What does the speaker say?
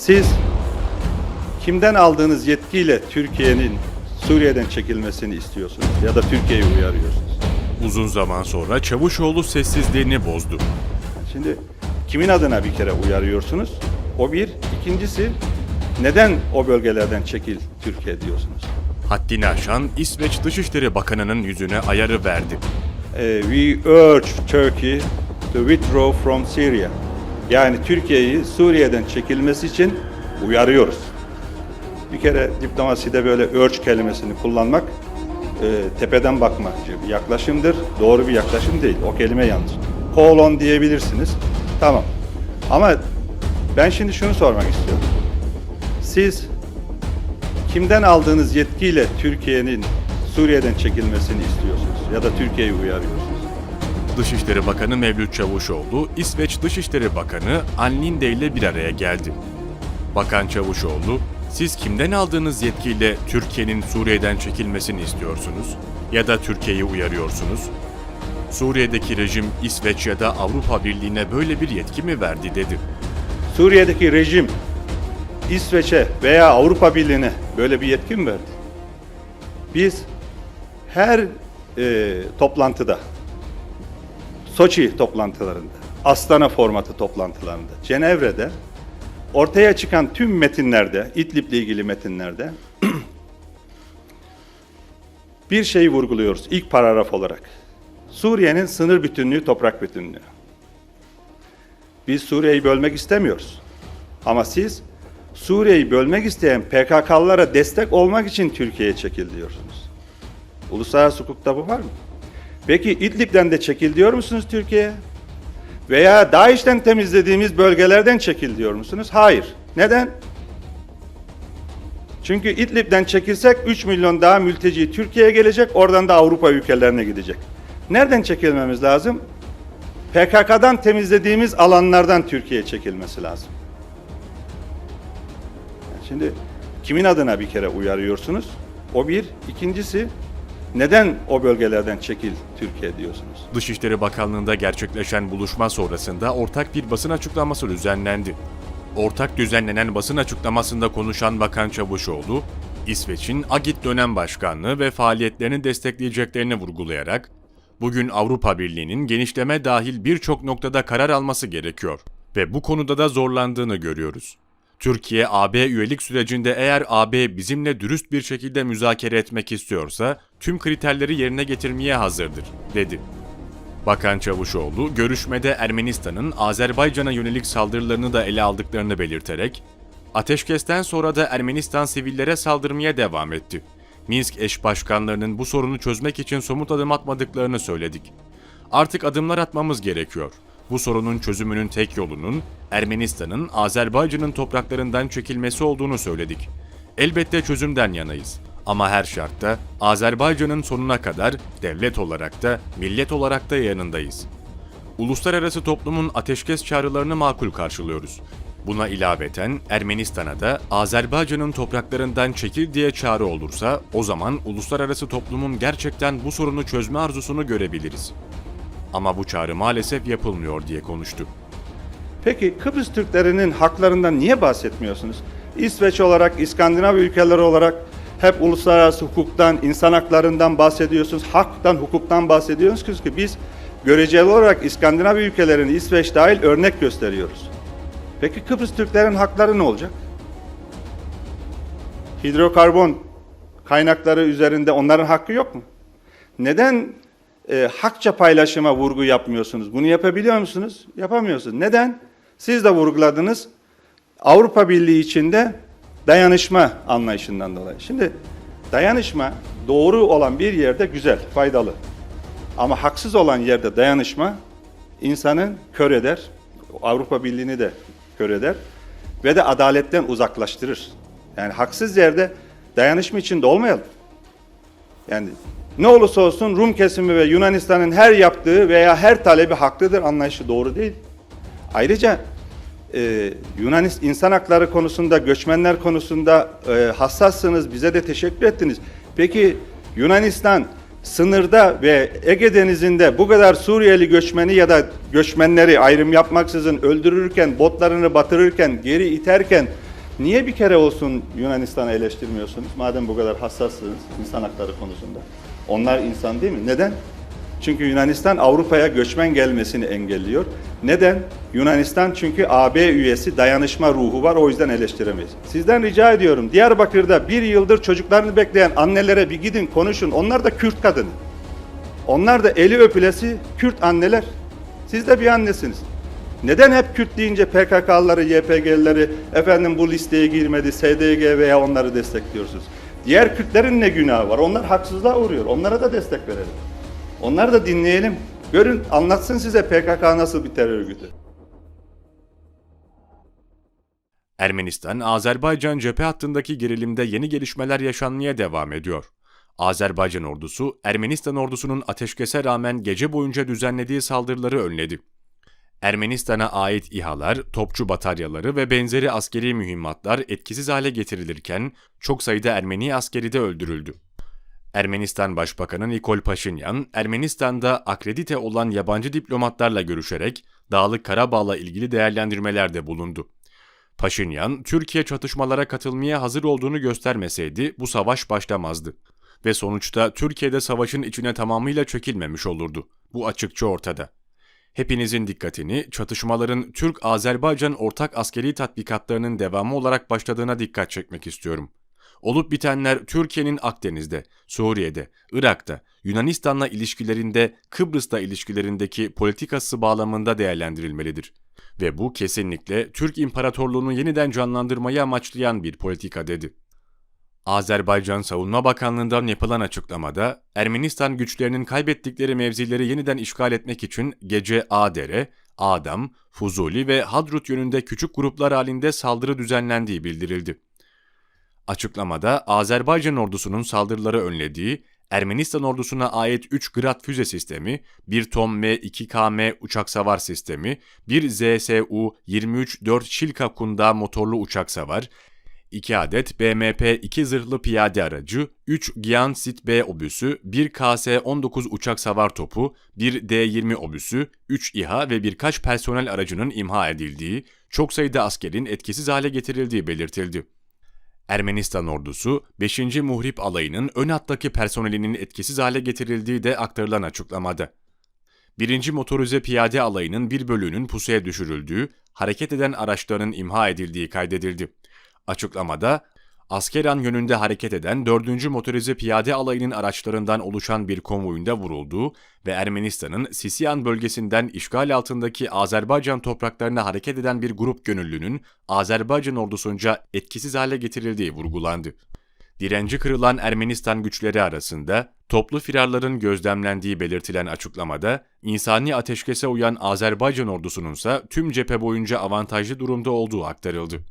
Siz kimden aldığınız yetkiyle Türkiye'nin Suriye'den çekilmesini istiyorsunuz ya da Türkiye'yi uyarıyorsunuz? Uzun zaman sonra Çavuşoğlu sessizliğini bozdu. Şimdi kimin adına bir kere uyarıyorsunuz? O bir. İkincisi neden o bölgelerden çekil Türkiye diyorsunuz? Haddini aşan İsveç Dışişleri Bakanı'nın yüzüne ayarı verdi. Eh, we urge Turkey to withdraw from Syria. Yani Türkiye'yi Suriye'den çekilmesi için uyarıyoruz. Bir kere diplomaside böyle urge kelimesini kullanmak e, tepeden bakmakçı bir yaklaşımdır. Doğru bir yaklaşım değil. O kelime yanlış. Call on diyebilirsiniz. Tamam. Ama ben şimdi şunu sormak istiyorum. Siz kimden aldığınız yetkiyle Türkiye'nin Suriye'den çekilmesini istiyorsunuz ya da Türkiye'yi uyarıyorsunuz? Dışişleri Bakanı Mevlüt Çavuşoğlu, İsveç Dışişleri Bakanı Ann Linde ile bir araya geldi. Bakan Çavuşoğlu, siz kimden aldığınız yetkiyle Türkiye'nin Suriye'den çekilmesini istiyorsunuz ya da Türkiye'yi uyarıyorsunuz? Suriye'deki rejim İsveç ya da Avrupa Birliği'ne böyle bir yetki mi verdi dedi. Suriye'deki rejim İsveç'e veya Avrupa Birliği'ne böyle bir yetki mi verdi? Biz her e, toplantıda, Soçi toplantılarında, Astana formatı toplantılarında, Cenevre'de ortaya çıkan tüm metinlerde, İdlib'le ilgili metinlerde bir şey vurguluyoruz ilk paragraf olarak. Suriye'nin sınır bütünlüğü, toprak bütünlüğü. Biz Suriye'yi bölmek istemiyoruz. Ama siz Suriye'yi bölmek isteyen PKK'lılara destek olmak için Türkiye'ye çekil diyorsunuz. Uluslararası hukukta bu var mı? Peki İdlib'den de çekil diyor musunuz Türkiye'ye? Veya DAEŞ'ten temizlediğimiz bölgelerden çekil diyor musunuz? Hayır. Neden? Çünkü İdlib'den çekilsek 3 milyon daha mülteci Türkiye'ye gelecek, oradan da Avrupa ülkelerine gidecek. Nereden çekilmemiz lazım? PKK'dan temizlediğimiz alanlardan Türkiye'ye çekilmesi lazım. Şimdi kimin adına bir kere uyarıyorsunuz? O bir. İkincisi neden o bölgelerden çekil Türkiye diyorsunuz? Dışişleri Bakanlığı'nda gerçekleşen buluşma sonrasında ortak bir basın açıklaması düzenlendi. Ortak düzenlenen basın açıklamasında konuşan Bakan Çavuşoğlu, İsveç'in Agit dönem başkanlığı ve faaliyetlerini destekleyeceklerini vurgulayarak, bugün Avrupa Birliği'nin genişleme dahil birçok noktada karar alması gerekiyor ve bu konuda da zorlandığını görüyoruz. Türkiye AB üyelik sürecinde eğer AB bizimle dürüst bir şekilde müzakere etmek istiyorsa tüm kriterleri yerine getirmeye hazırdır, dedi. Bakan Çavuşoğlu, görüşmede Ermenistan'ın Azerbaycan'a yönelik saldırılarını da ele aldıklarını belirterek, ateşkesten sonra da Ermenistan sivillere saldırmaya devam etti. Minsk eş başkanlarının bu sorunu çözmek için somut adım atmadıklarını söyledik. Artık adımlar atmamız gerekiyor. Bu sorunun çözümünün tek yolunun Ermenistan'ın Azerbaycan'ın topraklarından çekilmesi olduğunu söyledik. Elbette çözümden yanayız. Ama her şartta Azerbaycan'ın sonuna kadar devlet olarak da millet olarak da yanındayız. Uluslararası toplumun ateşkes çağrılarını makul karşılıyoruz. Buna ilaveten Ermenistan'a da Azerbaycan'ın topraklarından çekil diye çağrı olursa o zaman uluslararası toplumun gerçekten bu sorunu çözme arzusunu görebiliriz. Ama bu çağrı maalesef yapılmıyor diye konuştu. Peki Kıbrıs Türklerinin haklarından niye bahsetmiyorsunuz? İsveç olarak, İskandinav ülkeleri olarak hep uluslararası hukuktan, insan haklarından bahsediyorsunuz, haktan, hukuktan bahsediyorsunuz ki biz göreceli olarak İskandinav ülkelerini İsveç dahil örnek gösteriyoruz. Peki Kıbrıs Türklerin hakları ne olacak? Hidrokarbon kaynakları üzerinde onların hakkı yok mu? Neden e, hakça paylaşıma vurgu yapmıyorsunuz? Bunu yapabiliyor musunuz? Yapamıyorsunuz. Neden? Siz de vurguladınız. Avrupa Birliği içinde dayanışma anlayışından dolayı. Şimdi dayanışma doğru olan bir yerde güzel, faydalı. Ama haksız olan yerde dayanışma insanı kör eder. Avrupa Birliği'ni de kör eder ve de adaletten uzaklaştırır. Yani haksız yerde dayanışma içinde olmayalım. Yani ne olursa olsun Rum kesimi ve Yunanistan'ın her yaptığı veya her talebi haklıdır anlayışı doğru değil. Ayrıca e, Yunan insan hakları konusunda, göçmenler konusunda e, hassassınız, bize de teşekkür ettiniz. Peki Yunanistan sınırda ve Ege Denizi'nde bu kadar Suriyeli göçmeni ya da göçmenleri ayrım yapmaksızın öldürürken, botlarını batırırken, geri iterken Niye bir kere olsun Yunanistan'ı eleştirmiyorsunuz? Madem bu kadar hassassınız insan hakları konusunda. Onlar insan değil mi? Neden? Çünkü Yunanistan Avrupa'ya göçmen gelmesini engelliyor. Neden? Yunanistan çünkü AB üyesi dayanışma ruhu var o yüzden eleştiremeyiz. Sizden rica ediyorum Diyarbakır'da bir yıldır çocuklarını bekleyen annelere bir gidin konuşun. Onlar da Kürt kadını. Onlar da eli öpülesi Kürt anneler. Siz de bir annesiniz. Neden hep Kürt deyince PKK'ları, YPG'lileri efendim bu listeye girmedi, SDG veya onları destekliyorsunuz? Diğer Kürtlerin ne günahı var? Onlar haksızlığa uğruyor. Onlara da destek verelim. Onları da dinleyelim. Görün, anlatsın size PKK nasıl bir terör örgütü. Ermenistan, Azerbaycan cephe hattındaki gerilimde yeni gelişmeler yaşanmaya devam ediyor. Azerbaycan ordusu, Ermenistan ordusunun ateşkese rağmen gece boyunca düzenlediği saldırıları önledi. Ermenistan'a ait İHA'lar, topçu bataryaları ve benzeri askeri mühimmatlar etkisiz hale getirilirken çok sayıda Ermeni askeri de öldürüldü. Ermenistan Başbakanı Nikol Paşinyan, Ermenistan'da akredite olan yabancı diplomatlarla görüşerek Dağlık Karabağ'la ilgili değerlendirmelerde bulundu. Paşinyan, Türkiye çatışmalara katılmaya hazır olduğunu göstermeseydi bu savaş başlamazdı. Ve sonuçta Türkiye'de savaşın içine tamamıyla çekilmemiş olurdu. Bu açıkça ortada. Hepinizin dikkatini çatışmaların Türk-Azerbaycan ortak askeri tatbikatlarının devamı olarak başladığına dikkat çekmek istiyorum. Olup bitenler Türkiye'nin Akdeniz'de, Suriye'de, Irak'ta, Yunanistan'la ilişkilerinde, Kıbrıs'ta ilişkilerindeki politikası bağlamında değerlendirilmelidir. Ve bu kesinlikle Türk İmparatorluğunu yeniden canlandırmayı amaçlayan bir politika dedi. Azerbaycan Savunma Bakanlığı'ndan yapılan açıklamada, Ermenistan güçlerinin kaybettikleri mevzileri yeniden işgal etmek için gece Adere, Adam, Fuzuli ve Hadrut yönünde küçük gruplar halinde saldırı düzenlendiği bildirildi. Açıklamada Azerbaycan ordusunun saldırıları önlediği, Ermenistan ordusuna ait 3 Grad füze sistemi, 1 Tom M2KM uçak savar sistemi, 1 ZSU-23-4 Şilka Kunda motorlu uçak savar, 2 adet BMP-2 zırhlı piyade aracı, 3 Gian Sit B obüsü, 1 KS-19 uçak savar topu, 1 D-20 obüsü, 3 İHA ve birkaç personel aracının imha edildiği, çok sayıda askerin etkisiz hale getirildiği belirtildi. Ermenistan ordusu 5. Muhrip alayının ön hattaki personelinin etkisiz hale getirildiği de aktarılan açıklamada. 1. Motorize Piyade Alayı'nın bir bölüğünün pusuya düşürüldüğü, hareket eden araçların imha edildiği kaydedildi. Açıklamada, Askeran yönünde hareket eden 4. Motorize Piyade Alayı'nın araçlarından oluşan bir konvoyunda vurulduğu ve Ermenistan'ın Sisiyan bölgesinden işgal altındaki Azerbaycan topraklarına hareket eden bir grup gönüllünün Azerbaycan ordusunca etkisiz hale getirildiği vurgulandı. Direnci kırılan Ermenistan güçleri arasında toplu firarların gözlemlendiği belirtilen açıklamada, insani ateşkese uyan Azerbaycan ordusununsa tüm cephe boyunca avantajlı durumda olduğu aktarıldı.